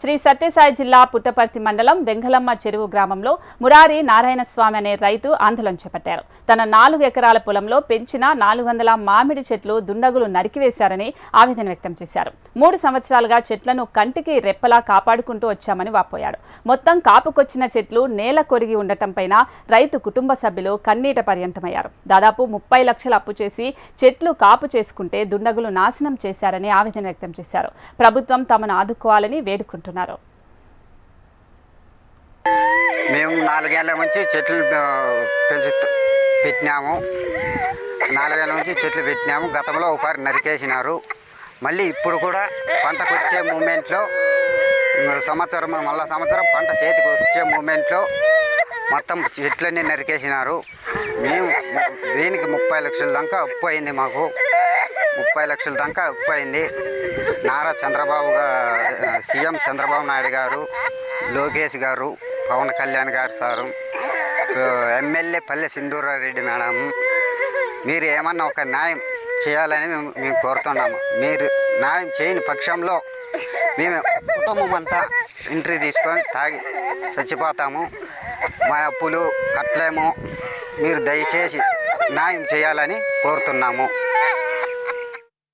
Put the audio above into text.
శ్రీ సత్యసాయి జిల్లా పుట్టపర్తి మండలం వెంగళమ్మ చెరువు గ్రామంలో మురారి నారాయణ స్వామి అనే రైతు ఆందోళన చేపట్టారు. తన నాలుగు ఎకరాల పొలంలో పెంచిన నాలుగు వందల మామిడి చెట్లు దుండగులు నరికివేశారని ఆవేదన వ్యక్తం చేశారు. మూడు సంవత్సరాలుగా చెట్లను కంటికి రెప్పలా కాపాడుకుంటూ వచ్చామని వాపోయాడు. మొత్తం కాపుకొచ్చిన చెట్లు నేల కొరిగి ఉండటంపైన రైతు కుటుంబ సభ్యులు కన్నీట పర్యంతమయ్యారు. దాదాపు ముప్పై లక్షలు అప్పు చేసి చెట్లు కాపు చేసుకుంటే దుండగులు నాశనం చేశారని ఆవేదన వ్యక్తం చేశారు. ప్రభుత్వం తమను ఆదుకోవాలని వేడుకుంటారు వేడుకుంటున్నారు మేము నాలుగేళ్ళ నుంచి చెట్లు పెంచు పెట్టినాము. నాలుగేళ్ళ నుంచి చెట్లు పెట్టినాము. గతంలో ఒకసారి నరికేసినారు. మళ్ళీ ఇప్పుడు కూడా పంటకు వచ్చే మూమెంట్లో సంవత్సరం మళ్ళా సంవత్సరం పంట చేతికి వచ్చే మూమెంట్లో మొత్తం చెట్లన్నీ నరికేసినారు. మేము దీనికి ముప్పై లక్షల దాకా అప్పు అయింది మాకు. ముప్పై లక్షల దాకా ఉప్పైంది నారా చంద్రబాబు సీఎం చంద్రబాబు నాయుడు గారు లోకేష్ గారు పవన్ కళ్యాణ్ గారు సారు ఎమ్మెల్యే పల్లె సింధూరారెడ్డి మేడం మీరు ఏమన్నా ఒక న్యాయం చేయాలని మేము మేము కోరుతున్నాము. మీరు న్యాయం చేయని పక్షంలో మేము కుటుంబం అంతా ఎంట్రీ తీసుకొని తాగి చచ్చిపోతాము. మా అప్పులు కట్టలేము. మీరు దయచేసి న్యాయం చేయాలని కోరుతున్నాము.